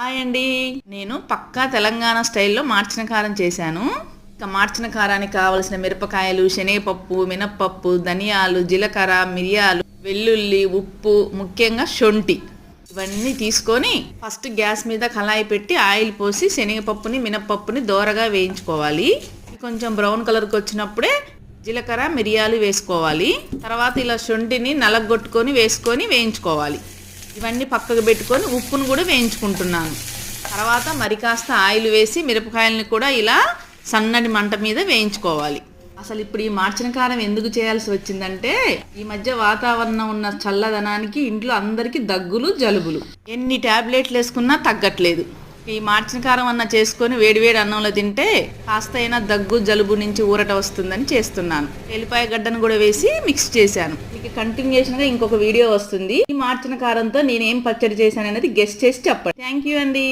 Hi అండి. నేను పక్కా తెలంగాణ స్టైల్లో మార్చిన కారం చేశాను. ఇక మార్చిన కారానికి కావలసిన మిరపకాయలు శనగపప్పు మినప్పప్పు ధనియాలు జీలకర్ర మిరియాలు వెల్లుల్లి ఉప్పు ముఖ్యంగా శొంఠి ఇవన్నీ తీసుకొని ఫస్ట్ గ్యాస్ మీద కళాయి పెట్టి ఆయిల్ పోసి శనగపప్పుని మినప్పప్పుని దోరగా వేయించుకోవాలి. కొంచెం బ్రౌన్ కలర్కి వచ్చినప్పుడే జీలకర్ర మిరియాలు వేసుకోవాలి. తర్వాత ఇలా శొంఠిని నలగొట్టుకొని వేసుకొని వేయించుకోవాలి. ఇవన్నీ పక్కకు పెట్టుకొని ఉప్పును కూడా వేయించుకుంటున్నాను. తర్వాత మరి కాస్త ఆయిల్ వేసి మిరపకాయలని కూడా ఇలా సన్నటి మంట మీద వేయించుకోవాలి. అసలు ఇప్పుడు ఈ మార్చిన కారం ఎందుకు చేయాల్సి వచ్చిందంటే ఈ మధ్య వాతావరణం ఉన్న చల్లదనానికి ఇంట్లో అందరికీ దగ్గులు జలుబులు. ఎన్ని టాబ్లెట్లు వేసుకున్నా తగ్గట్లేదు. ఈ మార్చిన కారం అన్న చేసుకొని వేడివేడి అన్నంలో తింటే కాస్త అయినా దగ్గు జలుబు నుంచి ఊరట వస్తుందని చేస్తున్నాను. ఎల్లిపాయ గడ్డను కూడా వేసి మిక్స్ చేశాను. మీకు కంటిన్యూషన్గా ఇంకొక వీడియో వస్తుంది. ఈ మార్చిన కారంతో నేనేం పచ్చడి చేశాను అనేది గెస్ట్ చేసి చెప్పండి. థ్యాంక్ యూ అండి.